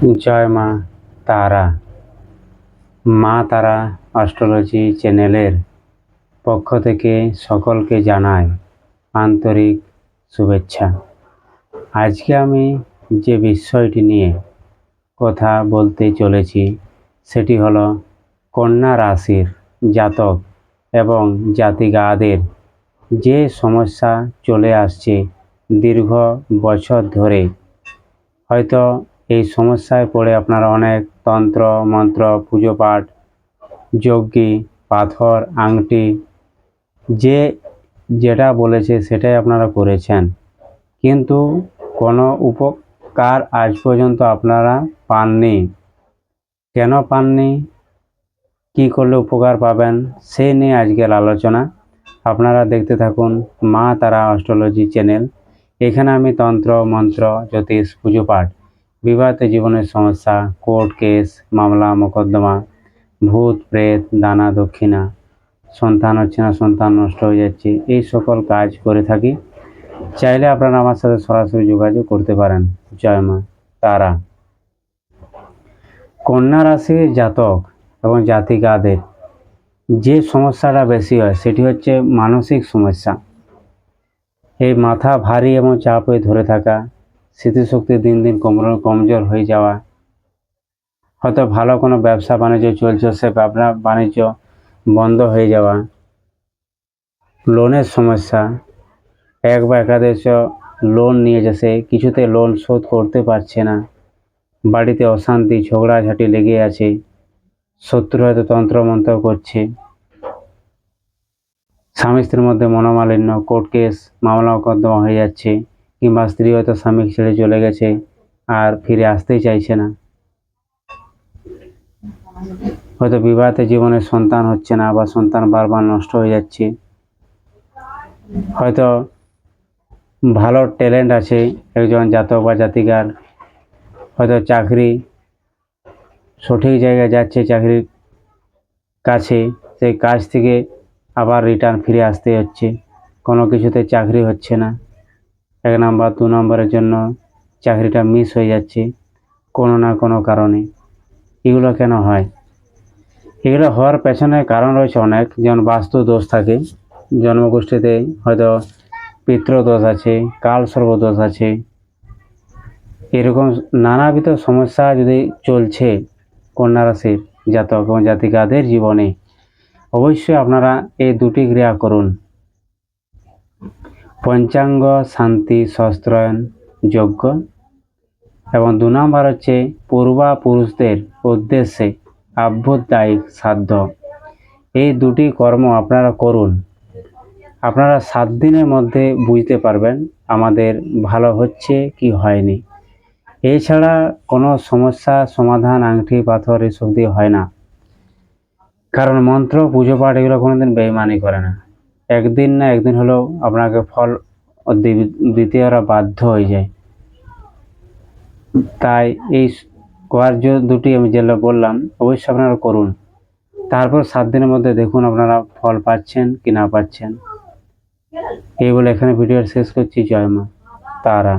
জয় মা তারা। মা তারা অস্ট্রোলজি চ্যানেলের পক্ষ থেকে সকলকে জানাই আন্তরিক শুভেচ্ছা। আজকে আমি যে বিষয়টি নিয়ে কথা বলতে চলেছি, সেটি হলো কন্যা রাশির জাতক এবং জাতিগাদের যে সমস্যা চলে আসছে দীর্ঘ বছর ধরে। হয়তো এই সমস্যায় পড়ে আপনারা অনেক তন্ত্র, মন্ত্র, পুজো পাঠ, যজ্ঞি, পাথর, আংটি, যে যেটা বলেছে সেটাই আপনারা করেছেন। কিন্তু কোনো উপকার আজ পর্যন্ত আপনারা পাননি। কেন পাননি? কী করলে উপকার পাবেন? সে নিয়ে আজকের আলোচনা। আপনারা দেখতে থাকুন মা তারা অস্ট্রোলজি চ্যানেল। এখানে আমি তন্ত্র, মন্ত্র, জ্যোতিষ, পুজো পাঠ বিবাহিত জীবনের সমস্যা, কোর্ট কেস, মামলা, মোকদ্দমা, ভূত, প্রেত, দানা, দক্ষিণা, সন্তান হচ্ছে না, সন্তান নষ্ট হয়ে যাচ্ছে, এই সকল কাজ করে থাকি। চাইলে আপনারা আমার সাথে সরাসরি যোগাযোগ করতে পারেন। জয় মা, তারা। কন্যা রাশির জাতক এবং জাতিকাদের যে সমস্যাটা বেশি হয়, সেটি হচ্ছে মানসিক সমস্যা। এই মাথা ভারী এবং চাপ হয়ে ধরে থাকা স্মৃতিশক্তি দিন দিন কমর, কমজোর হয়ে যাওয়া। হয়তো ভালো কোনো ব্যবসা বাণিজ্য চলছে, সে ব্যবসা বাণিজ্য বন্ধ হয়ে যাওয়া। লোনের সমস্যা। এক বা একাদেশ লোন নিয়ে সে, কিছুতে লোন শোধ করতে পারছে না। বাড়িতে অশান্তি, ঝগড়াঝাটি লেগে আছে। শত্রু হয়তো তন্ত্রমন্ত্র করছে। স্বামী স্ত্রীর মধ্যে মনোমালিন্য, কোর্ট কেস মামলা মোকদ্দমা হয়ে যাচ্ছে। কিংবা স্ত্রী হয়তো স্বামী ছেড়ে চলে গেছে আর ফিরে আসতেই চাইছে না। হয়তো বিবাহিত জীবনে সন্তান হচ্ছে না বা সন্তান বারবার নষ্ট হয়ে যাচ্ছে। হয়তো ভালো ট্যালেন্ট আছে একজন জাতক বা জাতিকার। হয়তো চাকরি সঠিক জায়গায় যাচ্ছে, চাকরির কাছে, সেই কাজ থেকে আবার রিটার্ন ফিরে আসতে হচ্ছে। কোনো কিছুতে চাকরি হচ্ছে না। এক নাম্বার, দু নম্বরের জন্য চাকরিটা মিস হয়ে যাচ্ছে কোনো না কোনো কারণে। এগুলো কেন হয়? এগুলো হওয়ার পেছনে কারণ রয়েছে অনেক। যেমন বাস্তু দোষ থাকে। জন্মগোষ্ঠীতে হয়তো পিতৃদোষ আছে, কাল সর্বদোষ আছে। এরকম নানাবিধ সমস্যা যদি চলছে কন্যা রাশির জাতক এবং জাতিকাদের জীবনে, অবশ্যই আপনারা এই দুটি ক্রিয়া করুন। পঞ্চাঙ্গ শান্তি শস্ত্রায়ন যজ্ঞ এবং দু নম্বর হচ্ছে পূর্বাপুরুষদের উদ্দেশ্যে আভ্যদায়িক সাধ্য। এই দুটি কর্ম আপনারা করুন। আপনারা সাত দিনের মধ্যে বুঝতে পারবেন আমাদের ভালো হচ্ছে কি হয়নি। এছাড়া কোনো সমস্যা, সমাধান, আংটি, পাথর এসব দিয়ে হয় না। কারণ মন্ত্র, পুজো পাঠ এগুলো কোনোদিন বেইমানি করে না। একদিন না একদিন হলেও আপনাকে ফল দিতে ওরা বাধ্য হয়ে যায়। তাই এই কার্য দুটি আমি যেগুলো বললাম, অবশ্যই আপনারা করুন। তারপর সাত দিনের মধ্যে দেখুন আপনারা ফল পাচ্ছেন কি না পাচ্ছেন। এই বলে এখানে ভিডিও শেষ করছি। জয় মা, তারা।